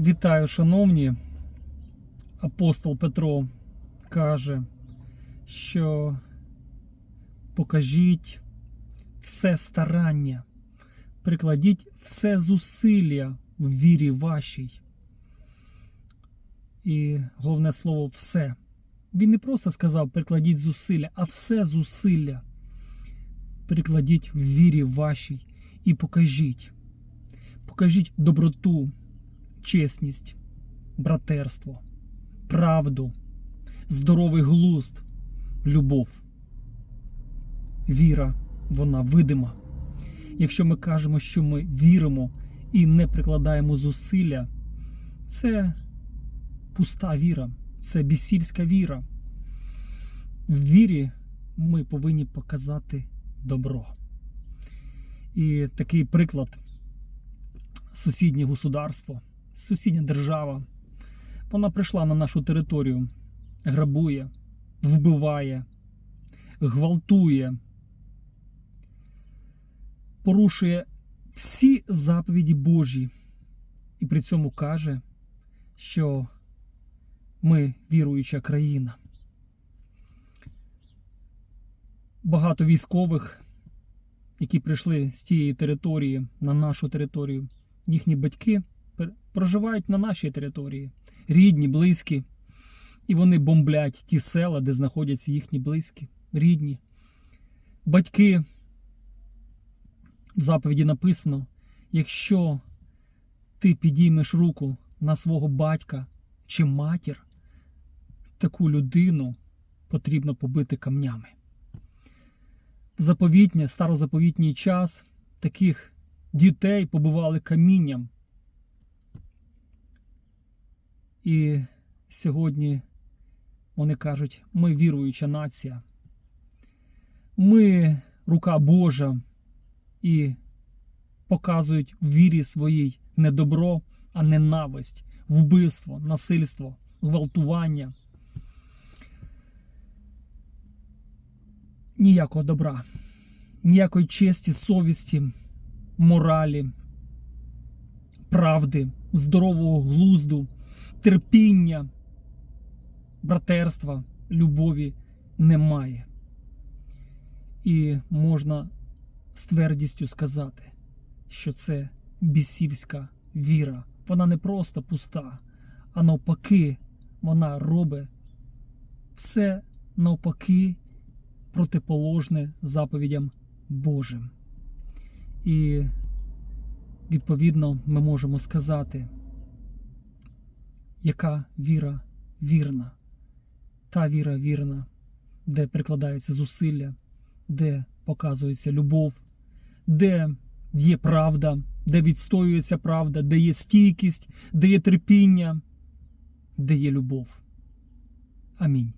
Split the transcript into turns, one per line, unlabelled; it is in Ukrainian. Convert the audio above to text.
Вітаю, шановні. Апостол Петро каже, що покажіть все старання, прикладіть все зусилля в вірі вашій. І головне слово все. Він не просто сказав прикладіть зусилля, а все зусилля. Прикладіть в вірі вашій і покажіть. Покажіть доброту, чесність, братерство, правду, здоровий глузд, любов. Віра, вона видима. Якщо ми кажемо, що ми віримо і не прикладаємо зусилля, це пуста віра, це бісівська віра. В вірі ми повинні показати добро. І такий приклад сусіднє государство, сусідня держава. Вона прийшла на нашу територію, грабує, вбиває, гвалтує, порушує всі заповіді Божі і при цьому каже, що ми віруюча країна. Багато військових, які прийшли з тієї території на нашу територію, їхні батьки проживають на нашій території, рідні, близькі, і вони бомблять ті села, де знаходяться їхні близькі, рідні. Батьки в заповіді написано: якщо ти підіймеш руку на свого батька чи матір, таку людину потрібно побити камнями. В заповітнє, старозаповітній час таких дітей побивали камінням. І сьогодні вони кажуть: ми віруюча нація, ми рука Божа і показують в вірі своїй не добро, а ненависть, вбивство, насильство, гвалтування. Ніякого добра, ніякої честі, совісті, моралі, правди, здорового глузду, терпіння, братерства, любові немає. І можна з твердістю сказати, що це бісівська віра. Вона не просто пуста, а навпаки, вона робить все навпаки протиположне заповідям Божим. І відповідно ми можемо сказати, яка віра вірна, та віра вірна, де прикладається зусилля, де показується любов, де є правда, де відстоюється правда, де є стійкість, де є терпіння, де є любов. Амінь.